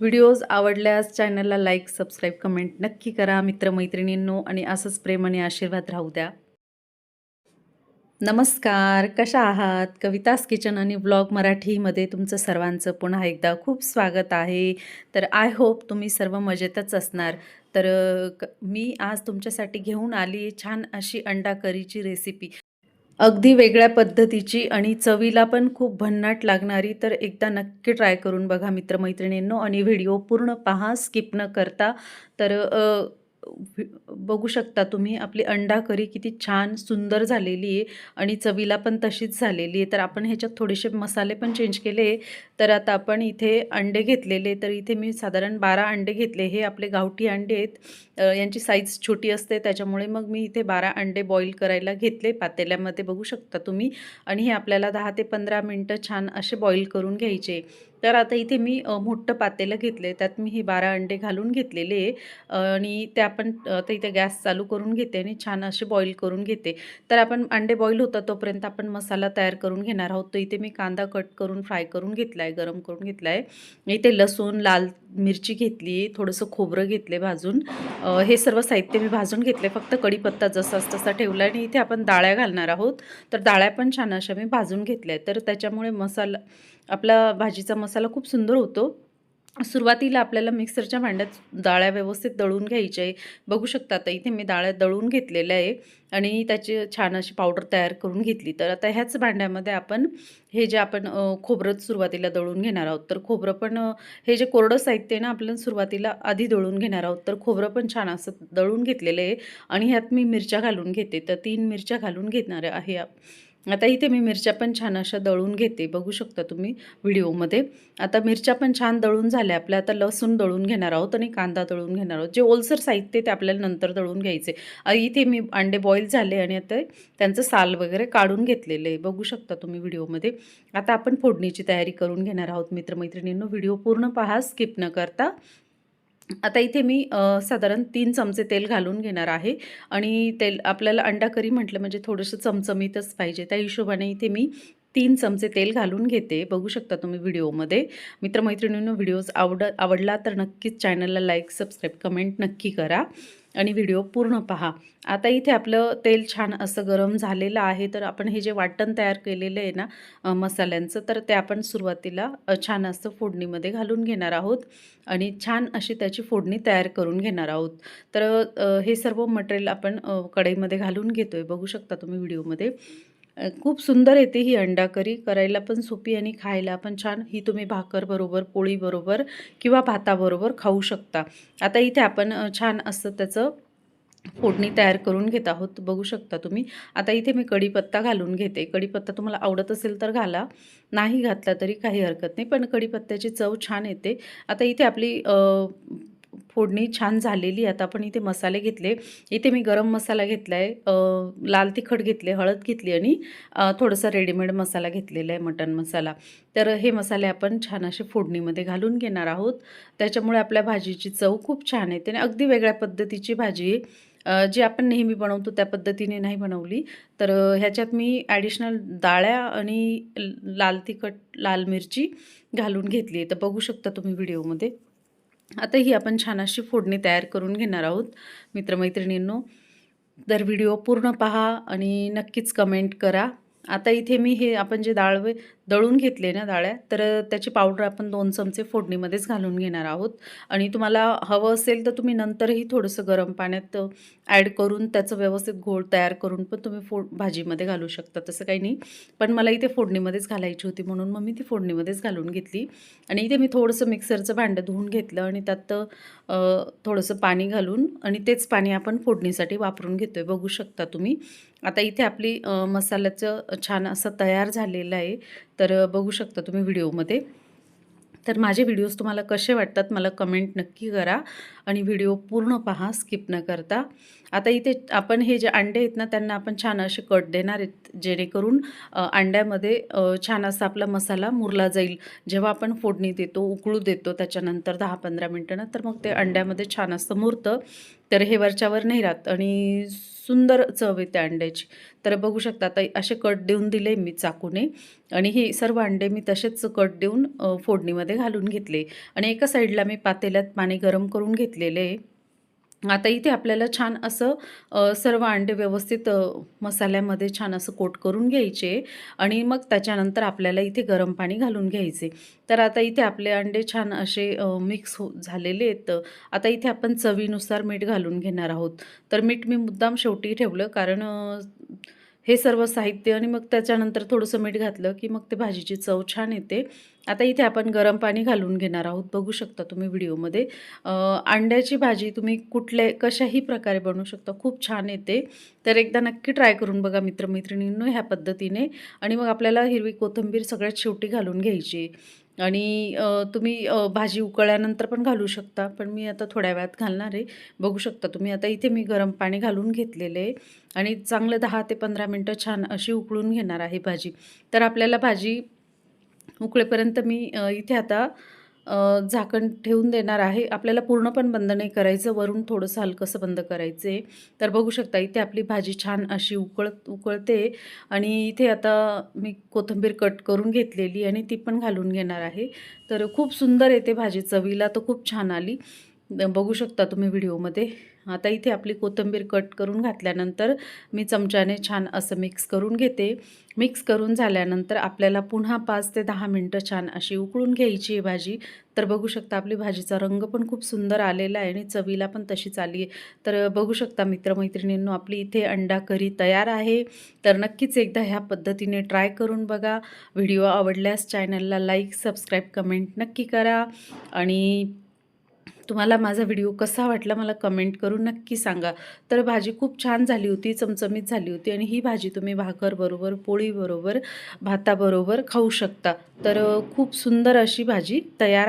Videos आवडल्यास चॅनलला like subscribe comment नक्की करा. मित्रमैत्रिणींनो आणि असंच प्रेम आणि आशीर्वाद राहू द्या. नमस्कार. कशा आहात? कवितास किचन आणि ब्लॉग मराठीमध्ये तुमचं सर्वांचं पुन्हा एकदा खूप स्वागत आहे. तर आय होप तुम्ही सर्व मजेतच असणार. तर क मी आज तुमच्यासाठी घेऊन आली छान अशी अंडा करीची रेसिपी अगदी वेगळ्या पद्धतीची आणि चवीला पण खूप भन्नाट लागणारी तर एकदा नक्की ट्राय करून बघा मित्रमैत्रिणींनो आणि व्हिडिओ पूर्ण पहा स्किप न करता. तर बघू शकता तुम्ही आपली अंडा करी किती छान सुंदर झालेली आहे आणि चवीला पण तशीच झालेली आहे. तर आपण ह्याच्यात थोडेसे मसाले पण चेंज केले तर आता आपण इथे अंडे घेतलेले तर इथे मी साधारण बारा अंडे घेतले. हे आपले गावठी अंडे आहेत. यांची साईज छोटी असते त्याच्यामुळे मग मी इथे बारा अंडे बॉईल करायला घेतले पातेल्यामध्ये. बघू शकता तुम्ही. आणि हे आपल्याला दहा ते पंधरा मिनटं छान असे बॉईल करून घ्यायचे. तर आता इथे मी मोठं पातेलं घेतले त्यात मी हे बारा अंडे घालून घेतलेले आहे. आणि ते आपण आता इथे गॅस चालू करून घेते आणि छान असे बॉईल करून घेते. तर आपण अंडे बॉईल होतात तोपर्यंत आपण मसाला तयार करून घेणार आहोत. तर इथे मी कांदा कट करून फ्राय करून घेतला आहे गरम करून घेतला आहे इथे लसूण लाल मिरची घेतली थोडंसं खोबरं घेतले भाजून. हे सर्व साहित्य मी भाजून घेतले फक्त कढीपत्ता जसाच तसा ठेवला आणि इथे आपण डाळ्या घालणार आहोत. तर डाळ्या पण छान अशा मी भाजून घेतल्या तर त्याच्यामुळे मसाला आपला भाजीचा मसाला खूप सुंदर होतो. सुरुवातीला आपल्याला मिक्सरच्या भांड्यात डाळ्या व्यवस्थित दळून घ्यायच्या आहे. बघू शकता आता इथे मी डाळ्या दळून घेतलेल्या आहे आणि त्याची छान अशी पावडर तयार करून घेतली. तर आता ह्याच भांड्यामध्ये आपण हे जे आपण खोबरं सुरुवातीला दळून घेणार आहोत. तर खोबरं पण हे जे कोरडं साहित्य आहे ना आपण सुरुवातीला आधी दळून घेणार आहोत. तर खोबरं पण छान असं दळून घेतलेलं आहे. आणि ह्यात मी मिरच्या घालून घेते. तर तीन मिरच्या घालून घेणार आहे. आता इथे मी मिरच्या पण छान अशा दळून घेते. बघू शकता तुम्ही व्हिडिओमध्ये. आता मिरच्या पण छान दळून झाल्या. आपल्या आता लसूण दळून घेणार आहोत आणि कांदा दळून घेणार आहोत. जे ओलसर साहित्य ते आपल्याला नंतर दळून घ्यायचे. इथे मी अंडे बॉईल झाले आणि आता त्यांचं साल वगैरे काढून घेतलेलं आहे. बघू शकता तुम्ही व्हिडिओमध्ये. आता आपण फोडणीची तयारी करून घेणार आहोत मित्रमैत्रिणींनो. व्हिडिओ पूर्ण पहा. स्किप न करता. आता इथे मी साधारण तीन चमचे तेल घालून घेणार आहे. आणि तेल आपल्याला अंडा करी म्हटलं म्हणजे थोडंसं चमचमीतच पाहिजे. त्या हिशोबाने इथे मी तीन चमचे तेल घालून घेते. बघू शकता तुम्ही व्हिडिओमध्ये. मित्रमैत्रिणींनो व्हिडिओज आवड आवडला तर नक्कीच चॅनलला लाईक सबस्क्राईब कमेंट नक्की करा. आणि व्हिडिओ पूर्ण पहा. आता इथे आपलं तेल छान असं गरम झालेलं आहे तर आपण हे जे वाटण तयार केलेलं आहे ना मसाल्यांचं तर ते आपण सुरुवातीला छान असं फोडणीमध्ये घालून घेणार आहोत आणि छान अशी त्याची फोडणी तयार करून घेणार आहोत. तर हे सर्व मटेरियल आपण कढईमध्ये घालून घेतो आहे बघू शकता तुम्ही व्हिडिओमध्ये. खूप सुंदर येते ही अंडा करी करायला पण सोपी आणि खायला पण छान. ही तुम्ही भाकरबरोबर पोळीबरोबर किंवा भाताबरोबर खाऊ शकता. आता इथे आपण छान असं त्याचं फोडणी तयार करून घेत आहोत. बघू शकता तुम्ही. आता इथे मी कढीपत्ता घालून घेते. कढीपत्ता तुम्हाला आवडत असेल तर घाला. नाही घातला तरी काही हरकत नाही. पण कढीपत्त्याची चव छान येते. आता इथे आपली फोडणी छान झालेली. आता आपण इथे मसाले घेतले. इथे मी गरम मसाला घेतला आहे लाल तिखट घेतले हळद घेतली आणि थोडंसं थोडासा रेडीमेड मसाला घेतलेला आहे मटण मसाला. तर हे मसाले आपण छान असे फोडणीमध्ये घालून घेणार आहोत. त्याच्यामुळे आपल्या भाजीची चव खूप छान येते आणि अगदी वेगळ्या पद्धतीची भाजी आहे. जी आपण नेहमी बनवतो त्या पद्धतीने नाही बनवली. तर ह्याच्यात मी ॲडिशनल डाळ्या आणि लाल तिखट लाल मिरची घालून घेतली आहे. तर बघू शकता तुम्ही व्हिडिओमध्ये. आता ही आपण छान अशी फोडणी तयार करून घेणार आहोत. मित्रमैत्रिणींनो तर व्हिडिओ पूर्ण पहा आणि नक्कीच कमेंट करा. आता इथे मी हे आपण जे डाळ वे- दळून घेतले ना डाळ्या तर त्याची पावडर आपण दोन चमचे फोडणीमध्येच घालून घेणार आहोत. आणि तुम्हाला हवं असेल तर तुम्ही नंतरही थोडंसं गरम पाण्यात ॲड करून त्याचं व्यवस्थित घोळ तयार करून पण तुम्ही फोड भाजीमध्ये घालू शकता. तसं काही नाही. पण मला इथे फोडणीमध्येच घालायची होती म्हणून मग मी ती फोडणीमध्येच घालून घेतली. आणि इथे मी थोडंसं मिक्सरचं भांडं धुवून घेतलं आणि त्यात थोडंसं पाणी घालून आणि तेच पाणी आपण फोडणीसाठी वापरून घेतो आहे बघू शकता तुम्ही. आता इथे आपली मसाल्याचं छान असं तयार झालेलं आहे. तर बघू शकता तुम्ही व्हिडिओमध्ये. तर माझे व्हिडिओज तुम्हाला कसे वाटतात मला कमेंट नक्की करा आणि व्हिडिओ पूर्ण पहा स्किप न करता. आता इथे आपण हे जे अंडे आहेत ना त्यांना आपण छान असे कट देणार आहेत जेणेकरून अंड्यामध्ये छान असा आपला मसाला मुरला जाईल. जेव्हा आपण फोडणी देतो उकळू देतो त्याच्यानंतर दहा पंधरा मिनटानं तर मग ते अंड्यामध्ये छान असं मुरतं. तर हे वरच्यावर नाही राहत आणि सुंदर चव येते अंड्याची. तर बघू शकता आता असे कट देऊन दिले मी चाकूने. आणि हे सर्व अंडे मी तसेच कट देऊन फोडणीमध्ये घालून घेतले. आणि एका साईडला मी पातेल्यात पाणी गरम करून घेतलेले आहे. आता इथे आपल्याला छान असं सर्व अंडे व्यवस्थित मसाल्यामध्ये छान असं कोट करून घ्यायचे आणि मग त्याच्यानंतर आपल्याला इथे गरम पाणी घालून घ्यायचे. तर आता इथे आपले अंडे छान असे मिक्स हो झालेले आहेत. आता इथे आपण चवीनुसार मीठ घालून घेणार आहोत. तर मीठ मी मुद्दाम शेवटी ठेवलं कारण हे सर्व साहित्य आणि मग त्याच्यानंतर थोडंसं मीठ घातलं की मग ते भाजीची चव छान येते. आता इथे आपण गरम पाणी घालून घेणार आहोत. बघू शकता तुम्ही व्हिडिओमध्ये. अंड्याची भाजी तुम्ही कुठल्या कशाही प्रकारे बनवू शकता खूप छान येते. तर एकदा नक्की ट्राय करून बघा मित्रमैत्रिणींनो ह्या पद्धतीने. आणि मग आपल्याला हिरवी कोथिंबीर सगळ्यात शेवटी घालून घ्यायची. आणि तुम्ही भाजी उकळल्यानंतर पण घालू शकता. पण मी आता थोड्या वेळात घालणार आहे. बघू शकता तुम्ही. आता इथे मी गरम पाणी घालून घेतलेलं आहे. आणि चांगलं दहा ते पंधरा मिनटं छान अशी उकळून घेणार आहे भाजी. तर आपल्याला भाजी उकळेपर्यंत मी इथे आता झाकण ठेवून देणार आहे. आपल्याला पूर्ण पण बंद नाही करायचं. वरून थोडंसं हलकंसं बंद करायचं आहे तर बघू शकता इथे आपली भाजी छान अशी उकळत उकळते आणि इथे आता मी कोथिंबीर कट करून घेतलेली आणि ती पण घालून घेणार आहे. तर खूप सुंदर येते भाजी चवीला तर खूप छान आली. बघू शकता तुम्ही व्हिडिओमध्ये. आता इथे आपली कोथिंबीर कट करून घातल्यानंतर मी चमच्याने छान असं मिक्स करून घेते. मिक्स करून झाल्यानंतर आपल्याला पुन्हा पाच ते दहा मिनटं छान अशी उकळून घ्यायची आहे भाजी. तर बघू शकता आपली भाजीचा रंग पण खूप सुंदर आलेला आहे आणि चवीला पण तशीच आली आहे. तर बघू शकता मित्रमैत्रिणींनो आपली इथे अंडा करी तयार आहे. तर नक्कीच एकदा ह्या पद्धतीने ट्राय करून बघा. व्हिडिओ आवडल्यास चॅनलला लाईक सबस्क्राईब कमेंट नक्की करा. आणि तुम्हाला माझा व्हिडिओ कसा वाटला मला कमेंट करून नक्की सांगा. तर भाजी खूप छान झाली होती चमचमीत झाली होती आणि ही भाजी तुम्ही भाकरबरोबर पोळीबरोबर भाताबरोबर खाऊ शकता. तर खूप सुंदर अशी भाजी तयार